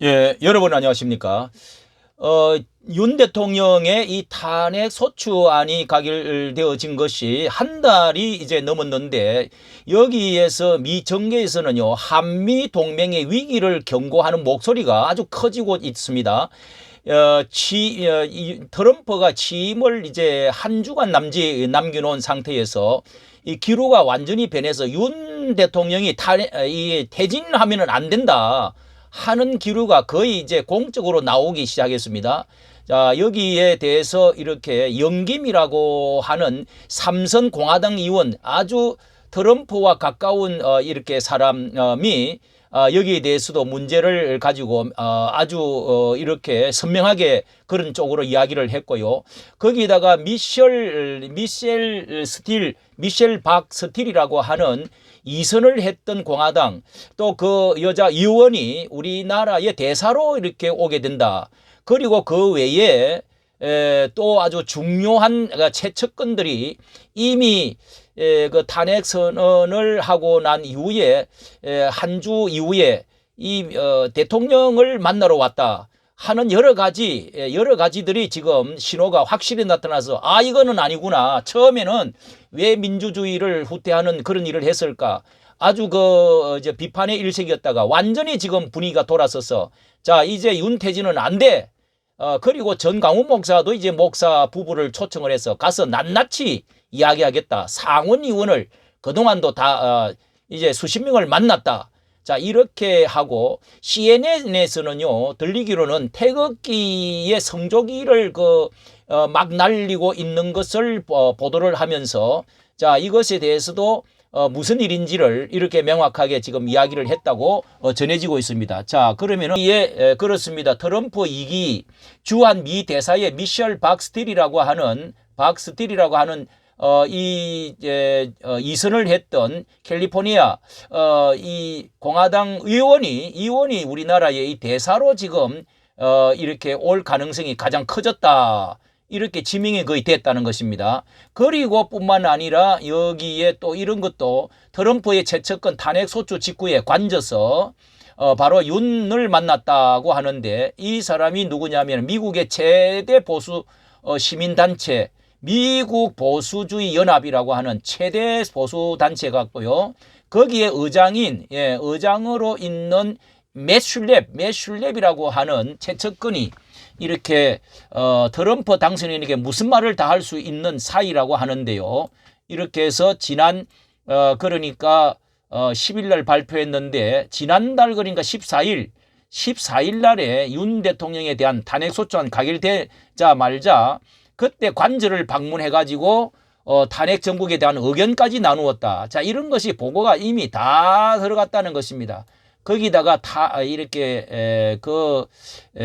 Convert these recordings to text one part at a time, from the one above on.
예, 여러분 안녕하십니까? 어, 윤 대통령의 이 탄핵 소추안이 가결되어진 것이 한 달이 이제 넘었는데 여기에서 미 정계에서는요 한미 동맹의 위기를 경고하는 목소리가 아주 커지고 있습니다. 어, 취, 어, 이, 트럼프가 취임을 이제 한 주간 남지 남겨놓은 상태에서 이 기로가 완전히 변해서 윤 대통령이 탄핵, 이 퇴진하면은 안 된다. 하는 기류가 거의 이제 공적으로 나오기 시작했습니다. 자, 여기에 대해서 이렇게 영김이라고 하는 삼선 공화당 의원 아주 트럼프와 가까운 어, 이렇게 사람이 어, 여기에 대해서도 문제를 가지고 어, 아주 어, 이렇게 선명하게 그런 쪽으로 이야기를 했고요. 거기다가 미셸 미셸 스틸 미셸 박 스틸이라고 하는 이선을 했던 공화당 또 그 여자 의원이 우리나라의 대사로 이렇게 오게 된다. 그리고 그 외에 에, 또 아주 중요한 그 최측근들이 이미 에, 그 탄핵 선언을 하고 난 이후에 한 주 이후에 이 어, 대통령을 만나러 왔다. 하는 여러 가지 예, 여러 가지들이 지금 신호가 확실히 나타나서 아 이거는 아니구나 처음에는 왜 민주주의를 후퇴하는 그런 일을 했을까? 아주 그 이제 비판의 일색이었다가 완전히 지금 분위기가 돌아서서 자 이제 윤태진은 안 돼. 어 그리고 전강훈 목사도 이제 목사 부부를 초청을 해서 가서 낱낱이 이야기하겠다. 상원 의원을 그동안도 다 어, 이제 수십 명을 만났다. 자, 이렇게 하고 CNN에서는요, 들리기로는 태극기의 성조기를 그, 어, 막 날리고 있는 것을 어, 보도를 하면서 자, 이것에 대해서도 어, 무슨 일인지를 이렇게 명확하게 지금 이야기를 했다고 어, 전해지고 있습니다. 자, 그러면은 에, 그렇습니다. 트럼프 2기 주한 미 대사의 미셸 박스틸이라고 하는 박스틸이라고 하는 어, 이, 에, 어, 이선을 했던 캘리포니아, 어, 이 공화당 의원이, 의원이 우리나라의 이 대사로 지금, 어, 이렇게 올 가능성이 가장 커졌다. 이렇게 지명이 거의 됐다는 것입니다. 그리고 뿐만 아니라 여기에 또 이런 것도 트럼프의 최측근 탄핵 소추 직후에 관져서 어, 바로 윤을 만났다고 하는데 이 사람이 누구냐면 미국의 최대 보수 어, 시민단체 미국 보수주의 연합이라고 하는 최대 보수 단체 같고요. 거기에 의장인 예, 의장으로 있는 매슐랩, 매슐랩이라고 하는 최측근이 이렇게 어, 트럼프 당선인에게 무슨 말을 다 할 수 있는 사이라고 하는데요. 이렇게 해서 지난 어, 그러니까 어, 10일 날 발표했는데 지난달 그러니까 14일 14일 날에 윤 대통령에 대한 탄핵 소추안 가결되자 말자 그때 관저를 방문해 가지고 어, 탄핵 정국에 대한 의견까지 나누었다. 자, 이런 것이 보고가 이미 다 들어갔다는 것입니다. 거기다가 다 이렇게 에, 그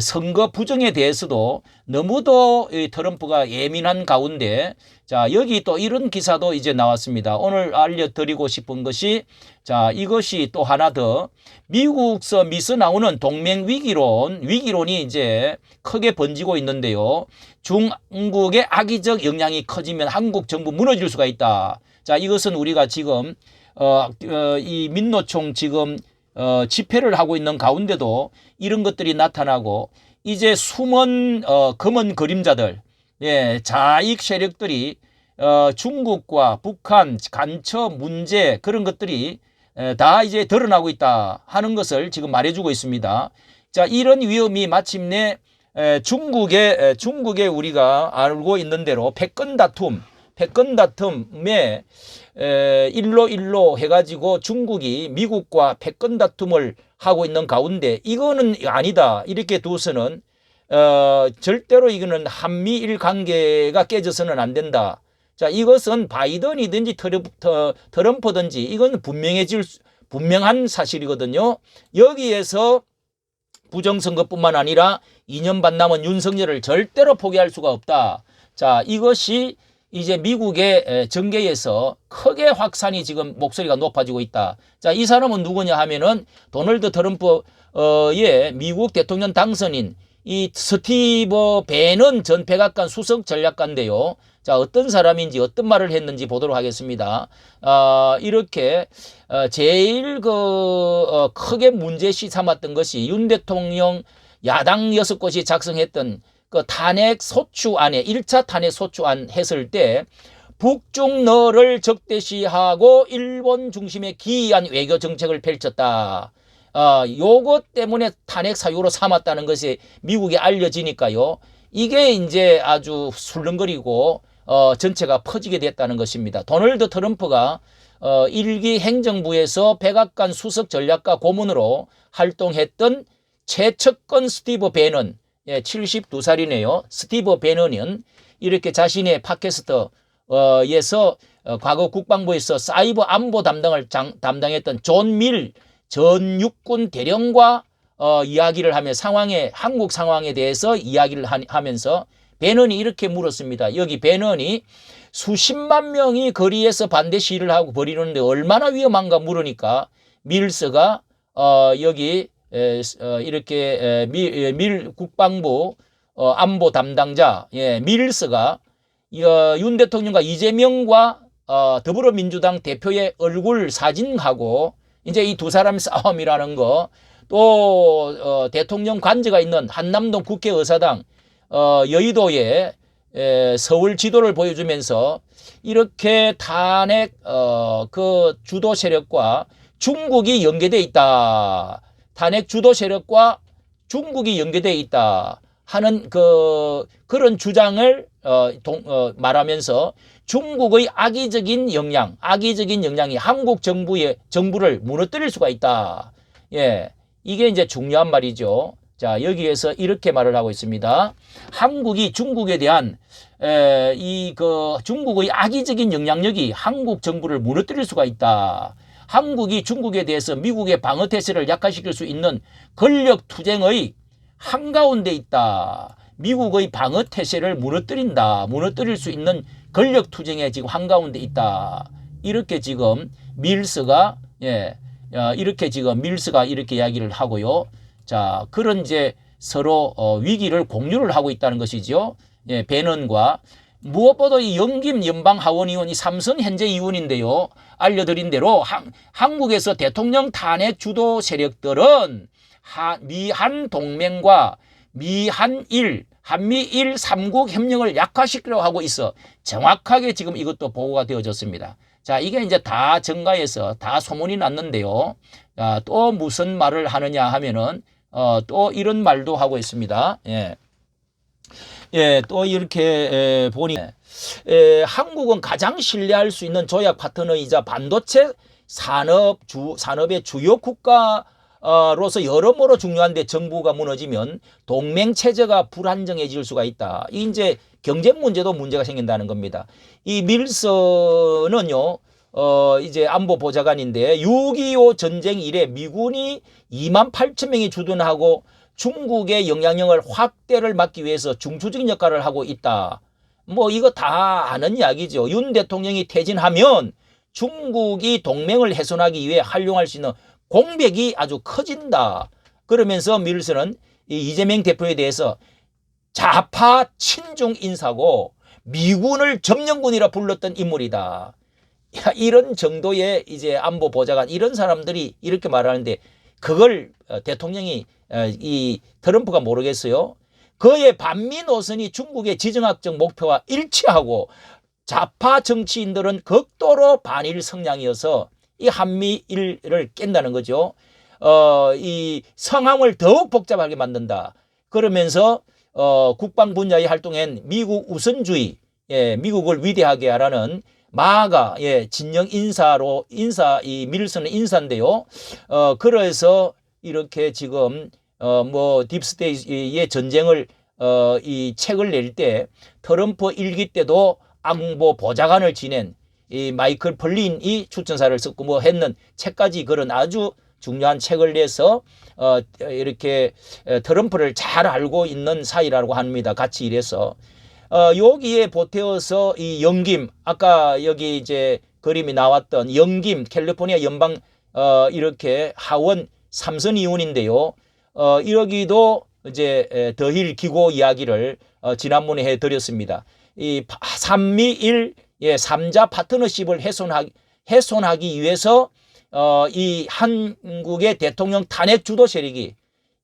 선거 부정에 대해서도 너무도 이 트럼프가 예민한 가운데 자 여기 또 이런 기사도 이제 나왔습니다. 오늘 알려드리고 싶은 것이 자 이것이 또 하나 더 미국서 미서 나오는 동맹 위기론 위기론이 이제 크게 번지고 있는데요. 중국의 악의적 영향이 커지면 한국 정부 무너질 수가 있다. 자 이것은 우리가 지금 어, 어, 이 민노총 지금 어, 집회를 하고 있는 가운데도 이런 것들이 나타나고 이제 숨은 어, 검은 그림자들, 예, 자익 세력들이 어, 중국과 북한 간첩 문제 그런 것들이 에, 다 이제 드러나고 있다 하는 것을 지금 말해주고 있습니다. 자, 이런 위험이 마침내 에, 중국에 에, 중국에 우리가 알고 있는 대로 패권 다툼, 패권 다툼에 에, 일로 일로 해가지고 중국이 미국과 패권 다툼을 하고 있는 가운데 이거는 아니다 이렇게 두서는 어, 절대로 이거는 한미일 관계가 깨져서는 안 된다. 자 이것은 바이든이든지 트럼프, 트럼프든지 이건 분명해질 수- 분명한 사실이거든요. 여기에서 부정선거뿐만 아니라 2년 반 남은 윤석열을 절대로 포기할 수가 없다. 자, 이것이 이제 미국의 에, 정계에서 크게 확산이 지금 목소리가 높아지고 있다. 자, 이 사람은 누구냐 하면은 도널드 트럼프의 미국 대통령 당선인 이 스티브 배넌 전 백악관 수석 전략가인데요. 자, 어떤 사람인지 어떤 말을 했는지 보도록 하겠습니다. 아, 이렇게 어, 제일 그 어, 크게 문제시 삼았던 것이 윤 대통령 야당 여섯 곳이 작성했던 그 탄핵 소추안에 1차 탄핵 소추안 했을 때 북중러를 적대시하고 일본 중심의 기이한 외교 정책을 펼쳤다. 어, 요것 때문에 탄핵 사유로 삼았다는 것이 미국에 알려지니까요. 이게 이제 아주 술렁거리고 어, 전체가 퍼지게 됐다는 것입니다. 도널드 트럼프가 어, 일기 행정부에서 백악관 수석 전략가 고문으로 활동했던 최측근 스티브 베넌, 예, 72살이네요. 스티브 베넌은 이렇게 자신의 팟캐스트에서 어, 과거 국방부에서 사이버 안보 담당을 장, 담당했던 존 밀 전 육군 대령과 어, 이야기를 하며 상황에 한국 상황에 대해서 이야기를 하, 하면서 베넌이 이렇게 물었습니다. 여기 베넌이 수십만 명이 거리에서 반대 시위를 하고 벌이는데 얼마나 위험한가 물으니까 밀스가 어, 여기 에, 어, 이렇게 에, 밀, 에, 밀 국방부 어, 안보 담당자 예, 밀스가 어, 윤 대통령과 이재명과 어, 더불어민주당 대표의 얼굴 사진하고 이제 이 두 사람의 싸움이라는 거, 또 어, 대통령 관저가 있는 한남동 국회의사당 어, 여의도에 에, 서울 지도를 보여주면서 이렇게 탄핵 어, 그 주도 세력과 중국이 연계돼 있다. 탄핵 주도 세력과 중국이 연계돼 있다 하는 그 그런 주장을 어, 동, 어, 말하면서 중국의 악의적인 영향, 악의적인 영향이 한국 정부의 정부를 무너뜨릴 수가 있다. 예, 이게 이제 중요한 말이죠. 자 여기에서 이렇게 말을 하고 있습니다. 한국이 중국에 대한 이 그 중국의 악의적인 영향력이 한국 정부를 무너뜨릴 수가 있다. 한국이 중국에 대해서 미국의 방어 태세를 약화시킬 수 있는 권력 투쟁의 한가운데 있다. 미국의 방어 태세를 무너뜨린다. 무너뜨릴 수 있는 권력 투쟁에 지금 한가운데 있다. 이렇게 지금 밀스가 예, 어, 이렇게 지금 밀스가 이렇게 이야기를 하고요. 자, 그런 이제 서로 어, 위기를 공유를 하고 있다는 것이죠. 예, 배넌과 무엇보다 이 영김 연방 하원의원 이 삼선 현재 의원인데요. 알려드린 대로 한, 한국에서 대통령 탄핵 주도 세력들은 하, 미한 동맹과 미한일 한미일 삼국 협력을 약화시키려고 하고 있어 정확하게 지금 이것도 보고가 되어졌습니다. 자, 이게 이제 다 정가에서 다 소문이 났는데요. 아, 또 무슨 말을 하느냐 하면은 어, 또 이런 말도 하고 있습니다. 예. 예, 또 이렇게 에, 보니 에, 한국은 가장 신뢰할 수 있는 조약 파트너이자 반도체 산업 주 산업의 주요 국가 로서 여러모로 중요한데 정부가 무너지면 동맹 체제가 불안정해질 수가 있다. 이 이제 경쟁 문제도 문제가 생긴다는 겁니다. 이 밀서는요. 어 이제 안보 보좌관인데 6.25 전쟁 이래 미군이 2만 8천 명이 주둔하고 중국의 영향력을 확대를 막기 위해서 중추적인 역할을 하고 있다. 뭐 이거 다 아는 이야기죠. 윤 대통령이 퇴진하면 중국이 동맹을 훼손하기 위해 활용할 수 있는 공백이 아주 커진다. 그러면서 밀스는 이재명 대표에 대해서 좌파 친중 인사고 미군을 점령군이라 불렀던 인물이다. 야, 이런 정도의 이제 안보 보좌관 이런 사람들이 이렇게 말하는데 그걸 어, 대통령이 어, 이 트럼프가 모르겠어요. 그의 반미 노선이 중국의 지정학적 목표와 일치하고 좌파 정치인들은 극도로 반일 성향이어서 이 한미일을 깬다는 거죠. 어, 이 상황을 더욱 복잡하게 만든다. 그러면서 어, 국방 분야의 활동엔 미국 우선주의, 예, 미국을 위대하게 하라는 마가 예, 진영 인사로 인사 이 밀스는 인사인데요. 어, 그래서 이렇게 지금 어, 뭐 딥스테이의 전쟁을 어, 이 책을 낼 때 트럼프 일기 때도 안보 보좌관을 지낸 이 마이클 펄린이 추천사를 썼고 뭐 했는 책까지 그런 아주 중요한 책을 내서 어 이렇게 트럼프를 잘 알고 있는 사이라고 합니다. 같이 일해서 어 여기에 보태어서 이 영김 아까 여기 이제 그림이 나왔던 영김 캘리포니아 연방 어 이렇게 하원 삼선 의원인데요. 어 이러기도 이제 더힐 기고 이야기를 어 지난번에 해 드렸습니다. 이 파- 삼미일 예, 삼자 파트너십을 훼손하기 훼손하기 위해서 어, 이 한국의 대통령 탄핵 주도 세력이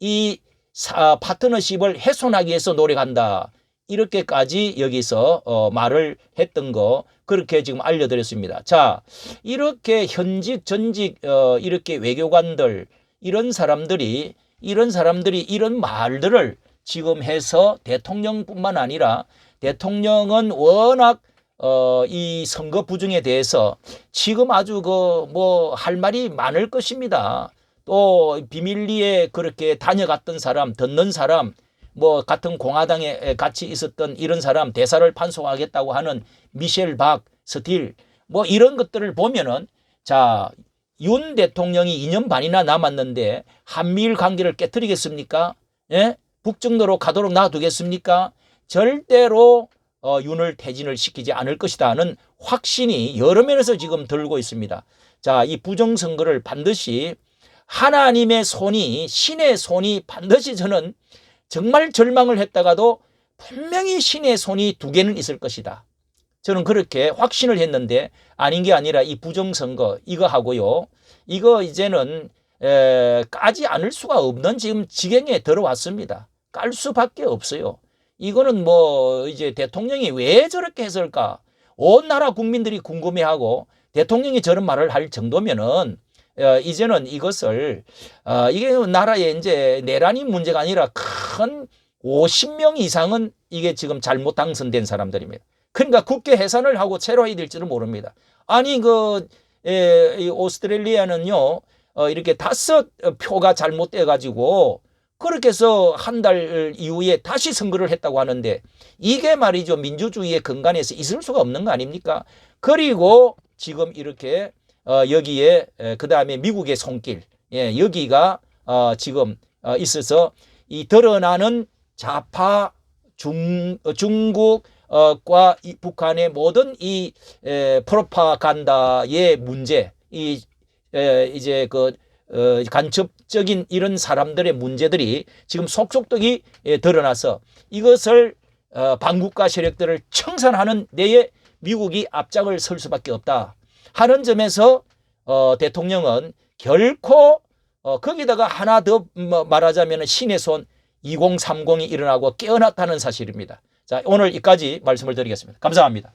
이 사- 파트너십을 훼손하기 위해서 노력한다. 이렇게까지 여기서 어, 말을 했던 거 그렇게 지금 알려드렸습니다. 자, 이렇게 현직 전직 어, 이렇게 외교관들 이런 사람들이 이런 사람들이 이런 말들을 지금 해서 대통령뿐만 아니라 대통령은 워낙 어, 이 선거 부정에 대해서 지금 아주 그 뭐 할 말이 많을 것입니다. 또 비밀리에 그렇게 다녀갔던 사람, 듣는 사람, 뭐 같은 공화당에 같이 있었던 이런 사람 대사를 판소하겠다고 하는 미셸 박, 스틸 뭐 이런 것들을 보면은 자, 윤 대통령이 2년 반이나 남았는데 한미일 관계를 깨뜨리겠습니까? 예? 북정도로 가도록 놔두겠습니까? 절대로 어, 윤을 퇴진을 시키지 않을 것이다는 확신이 여러 면에서 지금 들고 있습니다. 자, 이 부정선거를 반드시 하나님의 손이, 신의 손이 반드시 저는 정말 절망을 했다가도 분명히 신의 손이 두 개는 있을 것이다. 저는 그렇게 확신을 했는데 아닌 게 아니라 이 부정선거 이거 하고요. 이거 이제는 에, 까지 않을 수가 없는 지금 지경에 들어왔습니다. 깔 수밖에 없어요. 이거는 뭐 이제 대통령이 왜 저렇게 했을까? 온 나라 국민들이 궁금해하고 대통령이 저런 말을 할 정도면은 어, 이제는 이것을 어, 이게 나라에 이제 내란이 문제가 아니라 큰 50명 이상은 이게 지금 잘못 당선된 사람들입니다. 그러니까 국회 해산을 하고 체로해야 될지는 모릅니다. 아니 그 에, 이 오스트레일리아는요 어, 이렇게 다섯 표가 잘못돼 가지고 그렇게 해서 한 달 이후에 다시 선거를 했다고 하는데 이게 말이죠 민주주의의 근간에서 있을 수가 없는 거 아닙니까? 그리고 지금 이렇게 어, 여기에 그 다음에 미국의 손길. 예, 여기가 어, 지금 어, 있어서 이 드러나는 좌파 중 어, 중국 과 이 북한의 모든 이 에, 프로파간다의 문제 이 에, 이제 그 어, 간첩적인 이런 사람들의 문제들이 지금 속속들이 예, 드러나서 이것을 어, 반국가 세력들을 청산하는 데에 미국이 앞장을 설 수밖에 없다 하는 점에서 어, 대통령은 결코 어, 거기다가 하나 더뭐 말하자면 신의 손 2030이 일어나고 깨어났다는 사실입니다. 자 오늘 이까지 말씀을 드리겠습니다. 감사합니다.